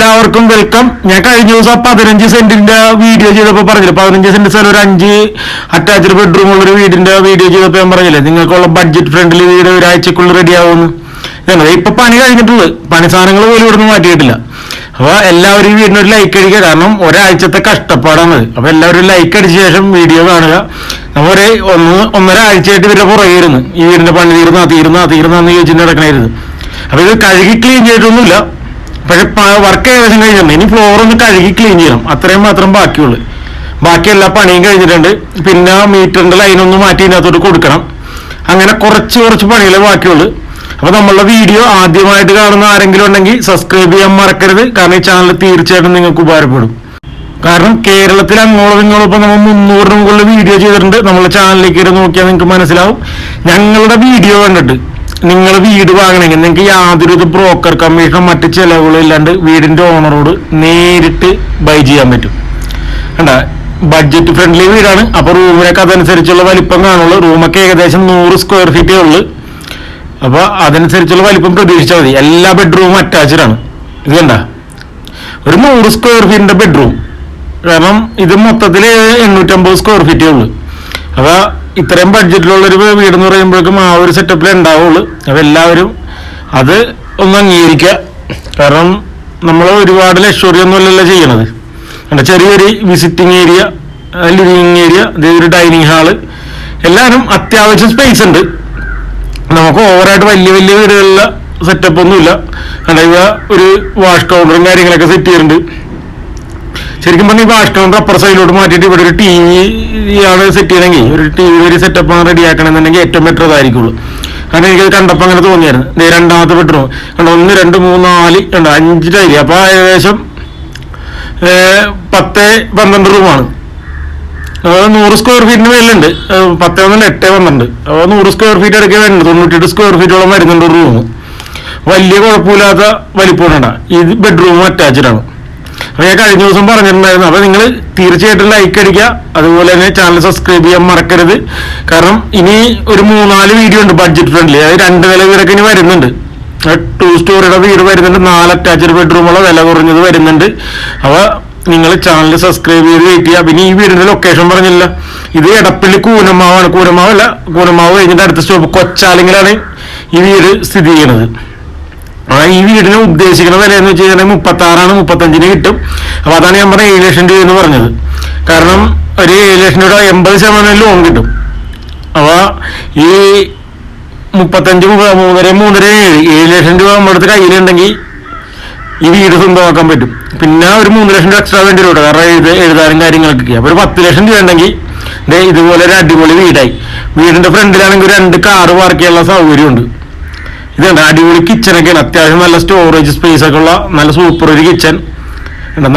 എല്ലാവർക്കും വെൽക്കം ഞാൻ കഴിഞ്ഞ ദിവസം പതിനഞ്ച് സെന്റിന്റെ വീഡിയോ ചെയ്തപ്പോൾ പറഞ്ഞില്ല? പതിനഞ്ച് സെന്റ് സ്ഥലം ഒരു അഞ്ച് അറ്റാച്ച്ഡ് ബെഡ്റൂം ഉള്ള ഒരു വീടിന്റെ വീഡിയോ ചെയ്തപ്പോൾ ഞാൻ പറഞ്ഞില്ലേ? നിങ്ങൾക്കുള്ള ബഡ്ജറ്റ് ഫ്രണ്ട്ലി വീട് ഒരാഴ്ചക്കുള്ളിൽ റെഡി ആവുമെന്ന്. ഞങ്ങൾ ഇപ്പൊ പണി കഴിഞ്ഞിട്ടുള്ളൂ. പണി സാധനങ്ങൾ പോലും ഇവിടുന്ന് മാറ്റിയിട്ടില്ല. അപ്പൊ എല്ലാവരും വീടിന് ഒരു ലൈക്ക് അടിക്കുക. കാരണം ഒരാഴ്ചത്തെ കഷ്ടപ്പാടാണ്. അപ്പൊ എല്ലാവരും ലൈക്ക് അടിച്ച ശേഷം വീഡിയോ കാണുക. ഒരു ഒന്ന് ഒന്നര ആഴ്ചയായിട്ട് ഇവരുടെ പുറകെയിരുന്നു ഈ വീടിന്റെ പണി തീർന്നാ തീർന്നാ തീർന്നാന്ന് ചോദിച്ചിട്ട് നടക്കണായിരുന്നു അപ്പൊ ഇത് കഴുകി ക്ലീൻ ചെയ്തിട്ടൊന്നുമില്ല. പക്ഷെ വർക്ക് ഏകദേശം കഴിഞ്ഞിട്ടുണ്ട് ഇനി ഫ്ലോർ ഒന്ന് കഴുകി ക്ലീൻ ചെയ്യണം. അത്രയും മാത്രം ബാക്കിയുള്ളൂ. ബാക്കി എല്ലാ പണിയും കഴിഞ്ഞിട്ടുണ്ട്. പിന്നെ മീറ്ററിന്റെ ലൈനൊന്ന് മാറ്റി ഇതിനകത്തോട്ട് കൊടുക്കണം. അങ്ങനെ കുറച്ച് കുറച്ച് പണികളെ ബാക്കിയുള്ളൂ. അപ്പൊ നമ്മളുടെ വീഡിയോ ആദ്യമായിട്ട് കാണുന്ന ആരെങ്കിലും ഉണ്ടെങ്കിൽ സബ്സ്ക്രൈബ് ചെയ്യാൻ മറക്കരുത്. കാരണം ഈ ചാനൽ തീർച്ചയായിട്ടും നിങ്ങൾക്ക് ഉപകാരപ്പെടും. കാരണം കേരളത്തിൽ അങ്ങോളം ഇങ്ങോളം ഇപ്പൊ നമ്മൾ മുന്നൂറിന് മുകളിൽ വീഡിയോ ചെയ്തിട്ടുണ്ട്. നമ്മളെ ചാനലിലേക്ക് നോക്കിയാൽ നിങ്ങൾക്ക് മനസ്സിലാവും. ഞങ്ങളുടെ വീഡിയോ കണ്ടിട്ട് നിങ്ങൾ വീട് വാങ്ങണമെങ്കിൽ നിങ്ങൾക്ക് യാതൊരു ബ്രോക്കർ കമ്മീഷൻ മറ്റ് ചെലവുകളും ഇല്ലാണ്ട് വീടിന്റെ ഓണറോട് നേരിട്ട് ബൈ ചെയ്യാൻ പറ്റും. കണ്ട? ബഡ്ജറ്റ് ഫ്രണ്ട്ലി വീടാണ്. അപ്പോൾ റൂമിനൊക്കെ അതനുസരിച്ചുള്ള വലിപ്പം കാണുള്ളൂ. റൂമൊക്കെ ഏകദേശം നൂറ് സ്ക്വയർ ഫീറ്റേ ഉള്ളൂ. അപ്പോൾ അതനുസരിച്ചുള്ള വലിപ്പം പ്രതീക്ഷിച്ചാൽ മതി. എല്ലാ ബെഡ്റൂമും അറ്റാച്ച്ഡ് ആണ്. ഇത് കണ്ട? ഒരു നൂറ് സ്ക്വയർ ഫീറ്റിന്റെ ബെഡ്റൂം കാരണം ഇത് മൊത്തത്തിൽ എണ്ണൂറ്റമ്പത് സ്ക്വയർ ഫീറ്റേ ഉള്ളൂ. അപ്പൊ ഇത്രയും ബഡ്ജറ്റിലുള്ളൊരു വീട് എന്ന് പറയുമ്പോഴേക്കും ആ ഒരു സെറ്റപ്പിലേ ഉണ്ടാവുള്ളൂ. അപ്പൊ എല്ലാവരും അത് ഒന്ന് അംഗീകരിക്കുക. കാരണം നമ്മൾ ഒരുപാട് ലക്ഷറി ഒന്നുമല്ലല്ലോ ചെയ്യണത്. കണ്ടോ ചെറിയൊരു വിസിറ്റിംഗ് ഏരിയ ലിവിങ് ഏരിയ ഒരു ഡൈനിങ് ഹാൾ എല്ലാവരും അത്യാവശ്യം സ്പേസ് ഉണ്ട്. നമുക്ക് ഓവറായിട്ട് വലിയ വലിയ വീടുകളിലെ സെറ്റപ്പ് ഒന്നുമില്ല. ഇവ ഒരു വാഷ് കൗണ്ടറും കാര്യങ്ങളൊക്കെ സെറ്റ് ചെയ്യുന്നുണ്ട് ശരിക്കും പറഞ്ഞാൽ വാഷ് കൗണ്ടർ അപ്പുറ സൈഡിലോട്ട് മാറ്റിയിട്ട് ഇവിടെ ഒരു ടി ആണ് സെറ്റ് ചെയ്തെങ്കിൽ ഒരു ടി വി ഒരു സെറ്റപ്പ് ആണ് റെഡി ആക്കണമെന്നുണ്ടെങ്കിൽ ഏറ്റവും ബെറ്റർ അതായിരിക്കുള്ളൂ കാരണം എനിക്കത് കണ്ടപ്പോൾ അങ്ങനെ തോന്നിയായിരുന്നു. രണ്ടാമത്തെ ബെഡ്റൂം കണ്ടോ ഒന്ന് രണ്ട് മൂന്ന് നാല് രണ്ട് അഞ്ച് ടൈലി അപ്പോൾ ഏകദേശം പത്ത് പന്ത്രണ്ട് റൂമാണ് നൂറ് സ്ക്വയർ ഫീറ്റിന് മേലുണ്ട് പത്ത് പന്ത്രണ്ട് എട്ട് പന്ത്രണ്ട്. അപ്പോൾ നൂറ് സ്ക്വയർ ഫീറ്റ് ഇടയ്ക്ക് വരുന്നുണ്ട് തൊണ്ണൂറ്റെട്ട് സ്ക്വയർ ഫീറ്റോളം വരുന്നുണ്ട് റൂം വലിയ കുഴപ്പമില്ലാത്ത വലിപ്പമുണ്ട. ഇത് ബെഡ്റൂം അറ്റാച്ച്ഡ് ആണ്. ഞാൻ കഴിഞ്ഞ ദിവസം പറഞ്ഞിട്ടുണ്ടായിരുന്നു. അപ്പൊ നിങ്ങൾ തീർച്ചയായിട്ടും ലൈക്ക് അടിക്കുക. അതുപോലെ തന്നെ ചാനൽ സബ്സ്ക്രൈബ് ചെയ്യാൻ മറക്കരുത്. കാരണം ഇനി ഒരു മൂന്നാൽ വീഡിയോ ഉണ്ട് ബഡ്ജറ്റ് ഫ്രണ്ട്ലി അത് രണ്ട് നില വീടൊക്കെ ഇനി വരുന്നുണ്ട്. ടു സ്റ്റോറിയുടെ വീട് വരുന്നുണ്ട്. നാല് അറ്റാച്ച്ഡ് ബെഡ്റൂമുള്ള വില കുറഞ്ഞത് വരുന്നുണ്ട്. അവ നിങ്ങൾ ചാനൽ സബ്സ്ക്രൈബ് ചെയ്ത് വെയിറ്റ് ചെയ്യുക. പിന്നെ ഈ വീടിന്റെ ലൊക്കേഷൻ പറഞ്ഞില്ല. ഇത് എടപ്പള്ളി കൂനമാവാണ്. കൂനമാവല്ല കൂനമാവ് കഴിഞ്ഞിട്ട് അടുത്ത സ്റ്റോപ്പ് കൊച്ചാലിങ്ങിലാണ് ഈ വീട് സ്ഥിതി ചെയ്യുന്നത്. ആ ഈ വീടിന് ഉദ്ദേശിക്കുന്ന വില എന്ന് വെച്ച് കഴിഞ്ഞാൽ മുപ്പത്തി ആറാണ് മുപ്പത്തഞ്ചിന് കിട്ടും. അപ്പൊ അതാണ് ഞാൻ പറഞ്ഞ ഏഴ് ലക്ഷം രൂപ എന്ന് പറഞ്ഞത്. കാരണം ഒരു ഏഴ് ലക്ഷം രൂപ എൺപത് ശതമാനം ലോൺ കിട്ടും. അപ്പൊ ഈ മുപ്പത്തഞ്ച് മുപ്പ- മൂന്നര മൂന്നര ഏഴ് ഏഴ് ലക്ഷം രൂപ നമ്മുടെ അടുത്ത് കയ്യിലുണ്ടെങ്കിൽ ഈ വീട് സ്വന്തമാക്കാൻ പറ്റും. പിന്നെ ഒരു മൂന്ന് ലക്ഷം രൂപ എക്സ്ട്രാ വേണ്ടി വരും കാരണം എഴുത എഴുതാനും കാര്യങ്ങളൊക്കെ അപ്പൊ ഒരു പത്ത് ലക്ഷം രൂപ ഉണ്ടെങ്കിൽ ദേ ഇതുപോലെ ഒരു അടിപൊളി വീടായി. വീടിന്റെ ഫ്രണ്ടിലാണെങ്കിൽ രണ്ട് കാറ് പാർക്ക് ചെയ്യാനുള്ള സൗകര്യമുണ്ട്. ഇതുണ്ട് അടിപൊളി കിച്ചനൊക്കെയാണ് അത്യാവശ്യം നല്ല സ്റ്റോറേജ് സ്പേസ് ഒക്കെ ഉള്ള നല്ല സൂപ്പർ ഒരു കിച്ചൺ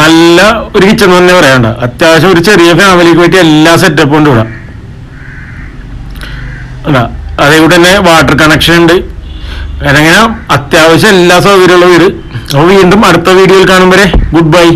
നല്ല ഒരു കിച്ചൺ തന്നെ പറയാണ്ട് അത്യാവശ്യം ഒരു ചെറിയ ഫാമിലിക്ക് പറ്റിയ എല്ലാ സെറ്റപ്പും ഉണ്ട് ഇവിടെ. അതേപോലെ തന്നെ വാട്ടർ കണക്ഷൻ ഉണ്ട്. അങ്ങനെ അത്യാവശ്യം എല്ലാ സൗകര്യമുള്ള വീട്. അപ്പോൾ വീണ്ടും അടുത്ത വീഡിയോയിൽ കാണും വരെ. Good bye